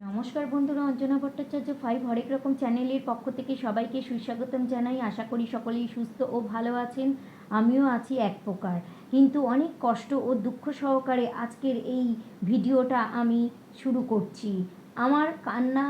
নমস্কার বন্ধুরা, অঞ্জনা ভট্টাচার্য ফাইভ হরেক রকম চ্যানেলের পক্ষ থেকে সবাইকে সুস্বাগতম জানাই। আশা করি সকলেই সুস্থ ও ভালো আছেন। আমিও আছি এক প্রকার। কিন্তু অনেক কষ্ট ও দুঃখ সহকারে আজকের এই ভিডিওটা আমি শুরু করছি। আমার কান্না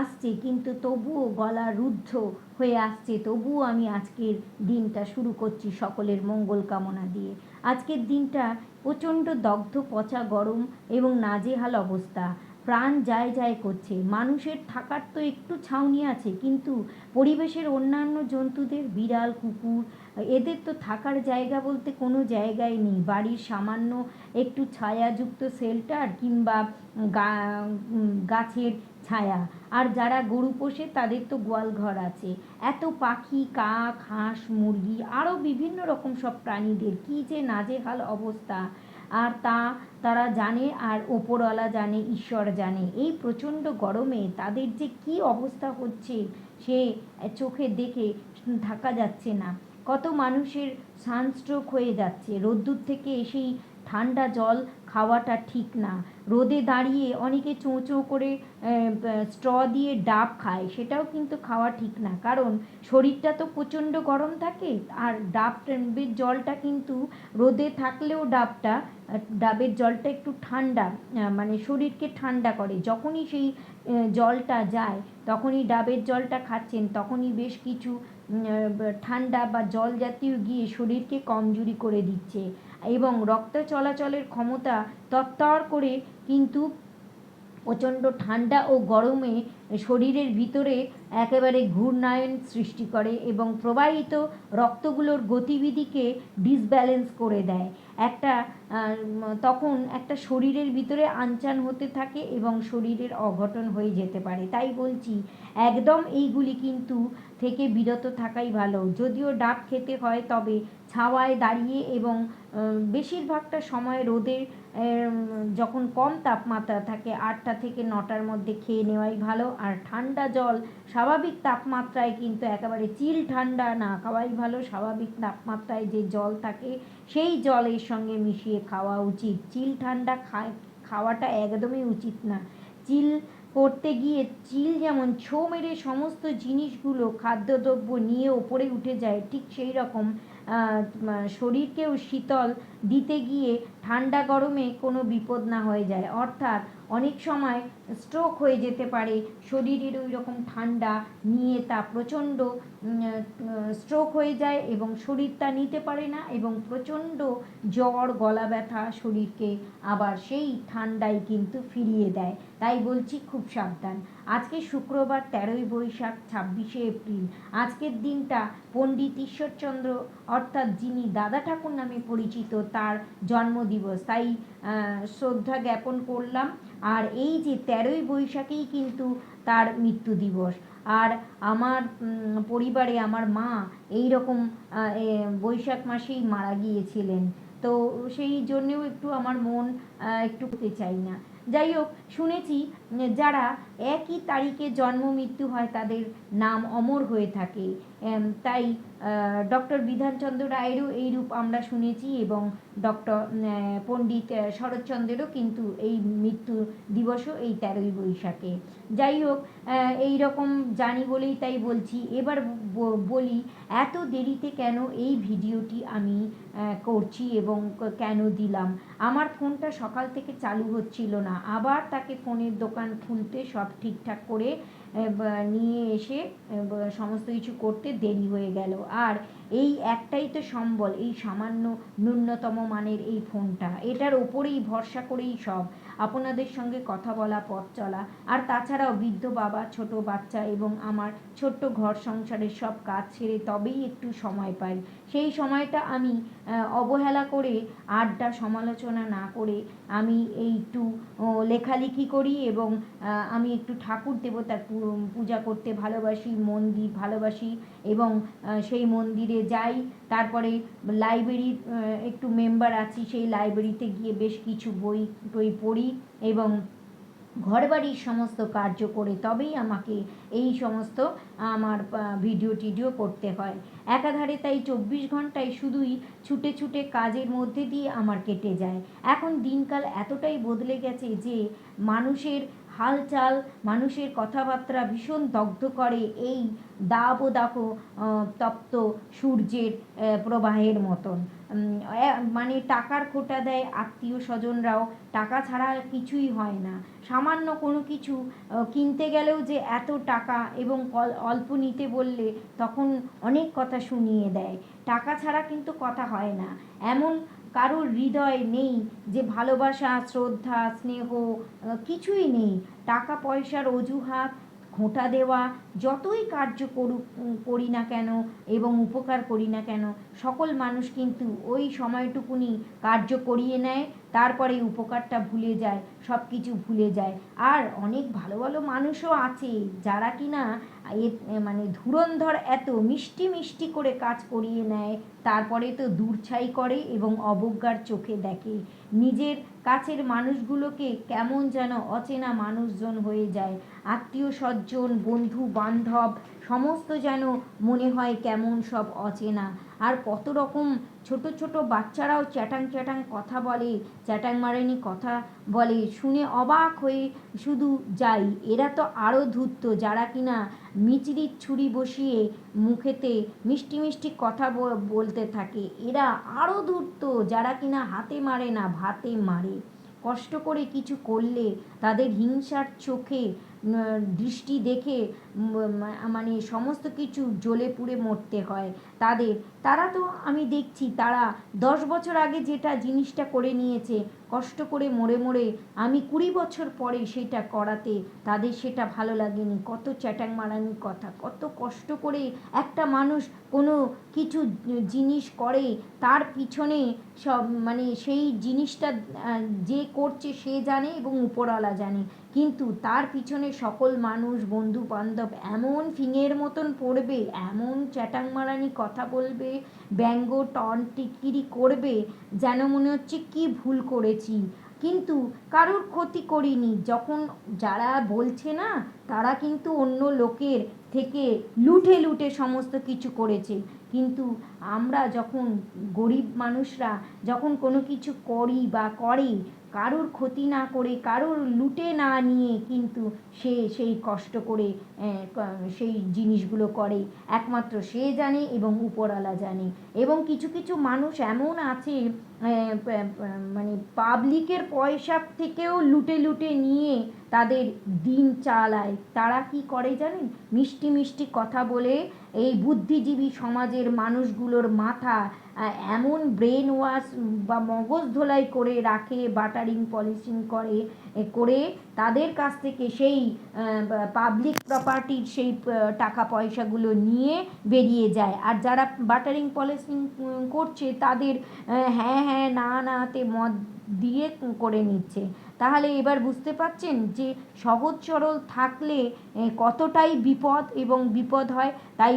আসছে, কিন্তু তবুও গলা রুদ্ধ হয়ে আসছে। তবুও আমি আজকের দিনটা শুরু করছি সকলের মঙ্গল কামনা দিয়ে। আজকের দিনটা প্রচণ্ড দগ্ধ, পচা, গরম এবং নাজেহাল অবস্থা। প্রাণ যায় যায় করছে। মানুষের থাকার তো একটু ছাউনি আছে, কিন্তু পরিবেশের অন্যান্য জন্তুদের, বিড়াল, কুকুর, এদের তো থাকার জায়গা বলতে কোনো জায়গায় নেই। বাড়ির সামান্য একটু ছায়াযুক্ত শেল্টার কিংবা গাছের ছায়া। আর যারা গরু পোষে তাদের তো গোয়াল ঘর আছে। এত পাখি, কাক, হাঁস, মুরগি, আরও বিভিন্ন রকম সব প্রাণীদের, কী যে নাজেহাল অবস্থা। আর তা তারা জানে আর ওপরওয়ালা জানে, ঈশ্বর জানে। এই প্রচণ্ড গরমে তাদের যে কি অবস্থা হচ্ছে, সে চোখে দেখে থাকা যাচ্ছে না। কত মানুষের সানস্ট্রোক হয়ে যাচ্ছে। রোদ্দুর থেকে এসেই ঠান্ডা জল খাওয়াটা ঠিক না। রোদে দাঁড়িয়ে অনেকে চোঁ চোঁ করে স্ট্র দিয়ে ডাব খায়, সেটাও কিন্তু খাওয়া ঠিক না। কারণ শরীরটা তো প্রচণ্ড গরম থাকে, আর ডাবের জলটা কিন্তু রোদে থাকলেও ডাবটা ডাবের জলটা একটু ঠান্ডা মানে শরীরকে ঠান্ডা করে। যখনই সেই জলটা যায়, তখনই ডাবের জলটা খাচ্ছেন, তখনই বেশ কিছু ঠান্ডা বা জল জাতীয় গিয়ে শরীরকে কমজোরি করে দিচ্ছে। এবং রক্ত চলাচলের ক্ষমতা তত্তর করে কিন্তু প্রচণ্ড ঠান্ডা ও গরমে শরীরের ভিতরে একেবারে ঘূর্ণায়ন সৃষ্টি করে এবং প্রবাহিত রক্তগুলোর গতিবিধিকে ডিসব্যালেন্স করে দেয়। একটা তখন একটা শরীরের ভিতরে আনচান হতে থাকে এবং শরীরের অঘটন হয়ে যেতে পারে। তাই বলছি, একদম এইগুলি কিন্তু থেকে বিরত থাকাই ভালো। যদিও ডাব খেতে হয়, তবে ছাওয়ায় দাঁড়িয়ে এবং বেশিরভাগটা সময় রোদের যখন কম তাপমাত্রা থাকে, আটটা থেকে নটার মধ্যে খেয়ে নেওয়াই ভালো। আর ঠান্ডা জল, স্বাভাবিক তাপমাত্রায় কিন্তু একেবারে চিল ঠান্ডা না খাওয়াই ভালো। স্বাভাবিক তাপমাত্রায় যে জল থাকে, সেই জলের সঙ্গে মিশিয়ে খাওয়া উচিত। চিল ঠান্ডা খাওয়াটা একদমই উচিত না। চিল করতে গিয়ে চিল যেমন ছো মেরে সমস্ত জিনিসগুলো, খাদ্যদ্রব্য নিয়ে ওপরে উঠে যায়, ঠিক সেই রকম শরীরকেও শীতল দিতে গিয়ে ঠান্ডা গরমে কোনো বিপদ না হয়ে যায়। অর্থাৎ অনেক সময় স্ট্রোক হয়ে যেতে পারে, শরীরের ওই রকম ঠান্ডা, নিয়ে তা প্রচণ্ড স্ট্রোক হয়ে যায় এবং শরীর তা নিতে পারে না এবং প্রচণ্ড জ্বর, গলা ব্যথা শরীরকে আবার সেই ঠান্ডায় কিন্তু ফিরিয়ে দেয়। তাই বলছি খুব সাবধান। আজকে শুক্রবার তেরোই বৈশাখ, ছাব্বিশে এপ্রিল। আজকের দিনটা পণ্ডিত ঈশ্বরচন্দ্র, অর্থাৎ যিনি দাদা ঠাকুর নামে পরিচিত, তার জন্মদিবস। তাই শ্রদ্ধা জ্ঞাপন করলাম। আর এই যে তেরোই বৈশাখেই কিন্তু তার মৃত্যু দিবস। আর আমার পরিবারে আমার মা এই রকম বৈশাখ মাসেই মারা গিয়েছিলেন। তো সেই জন্যেও একটু আমার মন একটু হতে চাই না। যাই হোক, শুনেছি যারা একই তারিখে জন্ম মৃত্যু হয় তাদের নাম অমর হয়ে থাকে। তাই ডক্টর বিধানচন্দ্র রায়েরও এইরূপ আমরা শুনেছি এবং ডক্টর পণ্ডিত শরৎচন্দ্রেরও কিন্তু এই মৃত্যু দিবসও এই তেরোই বৈশাখে। যাই হোক এই রকম জানি বলেই তাই বলছি। এবার বলি, এত দেরিতে কেন এই ভিডিওটি আমি করছি এবং কেন দিলাম? আমার ফোনটা সকাল থেকে চালু হচ্ছিল না। আবার তাকে ফোনের দোকান খুলতে সব ঠিকঠাক করে নিয়ে এসে সমস্ত কিছু করতে দেরি হয়ে গেল। আর এই একটাই তো সম্বল, এই সামান্য ন্যূনতম মানের এই ফোনটা। এটার ওপরেই ভরসা করেই সব। আপনাদের সঙ্গে কথা বলা, পথ চলা, আর তাছাড়াও বৃদ্ধ বাবা, ছোট বাচ্চা এবং আমার ছোট্ট ঘর সংসারের সব কাজ ছেড়ে তবেই একটু সময় পাই। সেই সময়টা আমি অবহেলা করে আড্ডা, সমালোচনা না করে আমি এই একটু লেখালেখি করি এবং আমি একটু ঠাকুর দেবতার পূজা করতে ভালোবাসি, মন্দির ভালোবাসি এবং সেই মন্দিরে যাই। তারপরে লাইব্রেরির একটু মেম্বার আছি, সেই লাইব্রেরিতে গিয়ে বেশ কিছু বই টই পড়ি এবং ঘরবাড়ির সমস্ত কার্য করে তবেই আমাকে এই সমস্ত আমার ভিডিও টিডিও করতে হয়। একাধারে তাই চব্বিশ ঘন্টায় শুধুই ছুটে ছুটে কাজের মধ্যে দিয়ে আমার কেটে যায়। এখন দিনকাল এতটাই বদলে গেছে যে মানুষের হালচাল, মানুষের কথাবার্তা ভীষণ দগ্ধ করে এই দাবদাহ তপ্ত সূর্যের প্রবাহের মতন। মানে টাকার খোটা দেয় আত্মীয় স্বজনরাও, টাকা ছাড়া কিছুই হয় না। সামান্য কোনো কিছু কিনতে গেলেও যে এত টাকা এবং অল- অল্প নিতে বললে তখন অনেক কথা শুনিয়ে দেয়। টাকা ছাড়া কিন্তু কথা হয় না। এমন কারোর হৃদয় নেই, যে ভালোবাসা, শ্রদ্ধা, স্নেহ কিছুই নেই। টাকা, পয়সার অজুহাত, ঘোঁটা দেওয়া, যতই কার্য করুক করি না কেন এবং উপকার করি না কেন, সকল মানুষ কিন্তু ওই সময়টুকুনি কার্য করিয়ে নেয়। তারপরে উপকারটা ভুলে যায় সব কিছু ভুলে যায়। আর অনেক ভালো ভালো মানুষও আছে যারা কিনা মানে ধুরন্ধর এত মিষ্টি মিষ্টি করে কাজ করিয়ে নেয়, তারপরে তো দূরছাই করে এবং অবজ্ঞার চোখে দেখে। নিজের কাছের মানুষগুলোকে কেমন যেন অচেনা মানুষজন হয়ে যায়। আত্মীয় স্বজন বন্ধু বান্ধব সমস্ত যেন মনে হয় কেমন সব অচেনা। আর কত রকম ছোট ছোট বাচ্চারাও চ্যাটাং চ্যাটাং কথা বলে, চ্যাটাং মারেনি কথা বলে, শুনে অবাক হয়ে শুধু যাই। এরা তো আরও ধূর্ত, যারা কিনা মিচড়ির ছুরি বসিয়ে মুখেতে মিষ্টি মিষ্টি কথা বলতে থাকে। এরা আরও ধূর্ত, যারা কিনা হাতে মারে না, ভাতে মারে। কষ্ট করে কিছু করলে তাদের হিংসার চোখে দৃষ্টি দেখে মানে সমস্ত কিছু জ্বলে পুড়ে মরতে হয় তাদের। তারা তো আমি দেখছি, তারা দশ বছর আগে যেটা জিনিসটা করে নিয়েছে, কষ্ট করে মরে মরে আমি কুড়ি বছর পরে সেটা করাতে তাদের সেটা ভালো লাগেনি। কত চ্যাটাং মারানির কথা, কত কষ্ট করে একটা মানুষ কোনো কিছু জিনিস করে, তার পিছনে সব মানে সেই জিনিসটা যে করছে সে জানে এবং উপরওয়ালা জানে। কিন্তু তার পিছনে সকল মানুষ বন্ধু বান্ধব এমন ফিঙের মতন পড়বে, এমন চ্যাটাং মারানি কথা বলবে, ব্যঙ্গ, টন টিকিরি করবে, যেন মনে হচ্ছে কি ভুল করেছি। কিন্তু কারোর ক্ষতি করিনি, যখন যারা বলছে না, তারা কিন্তু অন্য লোকের থেকে লুটে লুটে সমস্ত কিছু করেছে। কিন্তু আমরা যখন গরিব মানুষরা, যখন কোনো কিছু করি বা করে কারোর ক্ষতি না করে, কারোর লুটে না নিয়ে কিন্তু সে সেই কষ্ট করে সেই জিনিসগুলো করে। একমাত্র সে জানে এবং উপরওয়ালা জানে। এবং কিছু কিছু মানুষ এমন আছে মানে পাবলিকের পয়সা থেকেও লুটে লুটে নিয়ে তাদের দিন চালায়। তারা কি করে জানেন? মিষ্টি মিষ্টি কথা বলে এই বুদ্ধিজীবী সমাজের মানুষগুলোর মাথা এমন ব্রেন ওয়াশ বা মগজ ধোলাই করে রাখে বাটারিং পলিশিং করে করে তাদের কাছ থেকে সেই পাবলিক প্রপার্টির সেই টাকা পয়সাগুলো নিয়ে বেরিয়ে যায়। আর যারা বাটারিং পলিশিং করছে তাদের হ্যাঁ হ্যাঁ না, নাতে মদ দিয়ে করে নিচ্ছে। তাহলে এবার বুঝতে পারছেন যে সহজ সরল থাকলে কতটাই বিপদ এবং বিপদ হয়। তাই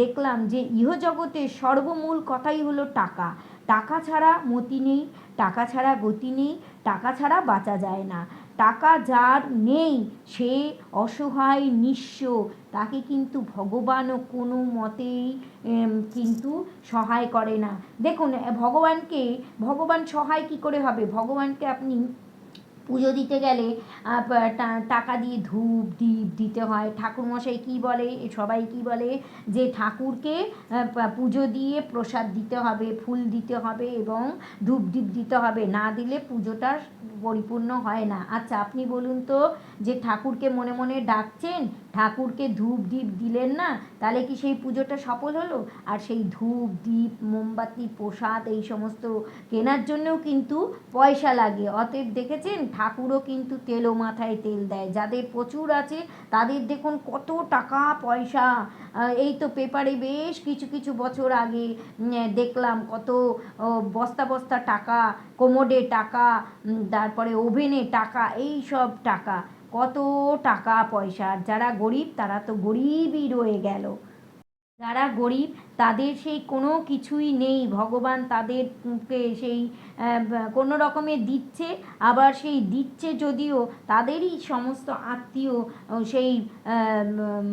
দেখলাম যে ইহজগতের সর্বমূল কথাই হলো টাকা। টাকা ছাড়া মতি নেই, টাকা ছাড়া গতি নেই, টাকা ছাড়া বাঁচা যায় না। টাকা যার নেই, সে অসহায়, নিঃস্ব। তাকে কিন্তু ভগবানও কোনো মতেই কিন্তু সহায় করে না। দেখুন ভগবানকে, ভগবান সহায় কি করে হবে? ভগবানকে আপনি পুজো দিতে গেলে টাকা দিয়ে ধূপ দ্বীপ দিতে হয়। ঠাকুরমশাই কী বলে? সবাই কী বলে? যে ঠাকুরকে পুজো দিয়ে প্রসাদ দিতে হবে, ফুল দিতে হবে এবং ধূপ দ্বীপ দিতে হবে। না দিলে পুজোটা পরিপূর্ণ হয় না। আচ্ছা আপনি বলুন তো, যে ঠাকুরকে মনে মনে ডাকছেন, ঠাকুরকে ধূপ দ্বীপ দিলেন না, তাহলে কি সেই পুজোটা সফল হলো? আর সেই ধূপ দ্বীপ মোমবাতি, প্রসাদ, এই সমস্ত কেনার জন্যও কিন্তু পয়সা লাগে। অতএব দেখেছেন ঠাকুরও কিন্তু তেলো মাথায় তেল দেয়। যাদের প্রচুর আছে, তাদের দেখুন কত টাকা পয়সা। এই তো পেপারে বেশ কিছু কিছু বছর আগে দেখলাম কত বস্তা বস্তা টাকা, কোমোডে টাকা তারপরে ওভেনে টাকা, এই সব টাকা। কত টাকা পয়সা। যারা গরিব, তারা তো গরিবই রয়ে গেল। যারা গরিব, তাদের সেই কোনো কিছুই নেই। ভগবান তাদেরকে সেই কোনো রকমে দিচ্ছে, আবার সেই দিচ্ছে যদিও তাদেরই সমস্ত আত্মীয় সেই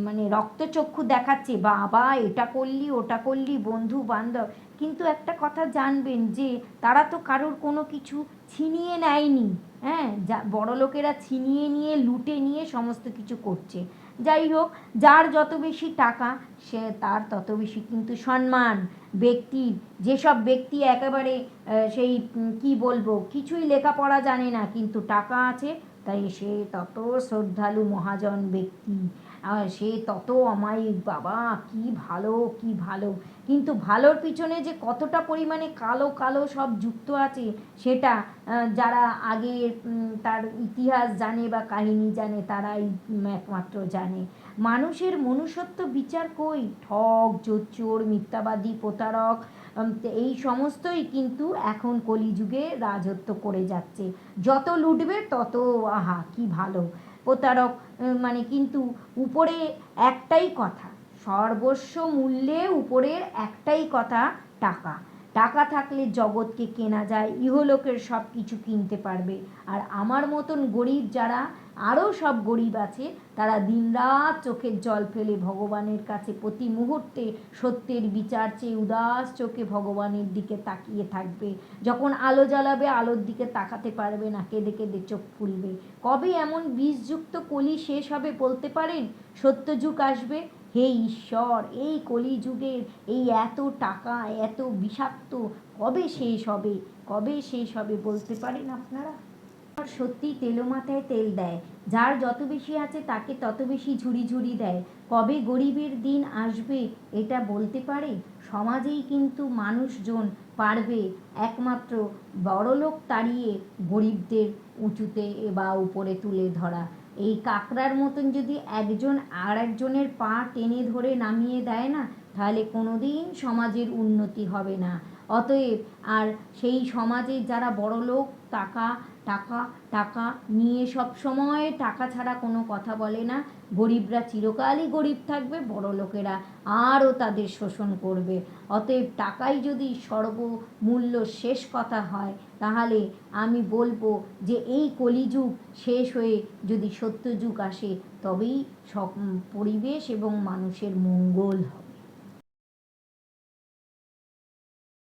মানে রক্তচক্ষু দেখাচ্ছে, বাবা, এটা করলি, ওটা করলি বন্ধু বান্ধব কিন্তু একটা কথা জানবেন যে তারা তো কারোর কোনো কিছু ছিনিয়ে নেয়নি। হ্যাঁ যা বড় লোকেরা ছিনিয়ে নিয়ে, লুটে নিয়ে সমস্ত কিছু করছে। যাই হোক, যার যত বেশি টাকা, সে তার তত বেশি কিন্তু সম্মান। ব্যক্তির যেসব ব্যক্তি একেবারে সেই কি বলব, কিছুই লেখাপড়া জানে না, কিন্তু টাকা আছে, তাই সে তত শ্রদ্ধালু মহাজন ব্যক্তি। সে তত অমায়িক বাবা, কি ভালো কি ভালো। কিন্তু ভালোর পিছনে যে কতটা পরিমাণে কালো কালো সব যুক্ত আছে, সেটা যারা আগে তার ইতিহাস জানে বা কাহিনী জানে, তারাই একমাত্র জানে। মানুষের মনুষ্যত্ব বিচার কই? ঠক জোচ্চোর মিথ্যাবাদী, প্রতারক এই সমস্তই কিন্তু এখন কলিযুগে রাজত্ব করে যাচ্ছে। যত লুটবে, তত, আহা, কি ভালো। প্রতারক মানে কিন্তু উপরে একটাই কথা সর্বস্ব মূল্যে উপরের একটাই কথা টাকা। টাকা থাকলে জগৎকে কেনা যায়, ইহলোকের সব কিছু কিনতে পারবে। আর আমার মতন গরিব যারা, আরও সব গরিব আছে, তারা দিনরাত চোখের জল ফেলে ভগবানের কাছে প্রতি মুহূর্তে সত্যের বিচার চেয়ে উদাস চোখে ভগবানের দিকে তাকিয়ে থাকবে। যখন আলো জ্বালাবে, আলোর দিকে তাকাতে পারবে না, কেঁদে কেঁদে চোখ ফুলবে। কবে এমন বিষযুক্ত কলি শেষ হবে বলতে পারেন? সত্যযুগ আসবে হে ঈশ্বর, এই কলিযুগের এই এত টাকা, এত বিষাক্ত কবে শেষ হবে? কবে শেষ হবে বলতে পারেন আপনারা? সত্যি তেলো মাথায় তেল দেয়। যার যত বেশি আছে তাকে তত বেশি ঝুড়ি ঝুড়ি দেয়। কবে গরিবের দিন আসবে এটা বলতে পারে? সমাজেই কিন্তু মানুষজন পারবে একমাত্র বড়লোক তাড়িয়ে গরিবদের উঁচুতে বা উপরে তুলে ধরা। এই কাঁকড়ার মতন যদি একজন আর একজনের পা টেনে ধরে নামিয়ে দেয় না, তাহলে কোনো দিন সমাজের উন্নতি হবে না। অতএব আর সেই সমাজে যারা বড়লোক টাকা টাকা টাকা নিয়ে সব সময় টাকা ছাড়া কোনো কথা বলে না। গরিবরা চিরকালই গরিব থাকবে, বড় লোকেরা আরও তাদের শোষণ করবে। অতএব টাকাই যদি সর্বমূল্য শেষ কথা হয়, তাহলে আমি বলব যে এই কলিযুগ শেষ হয়ে যদি সত্যযুগ আসে, তবেই সব পরিবেশ এবং মানুষের মঙ্গল হবে।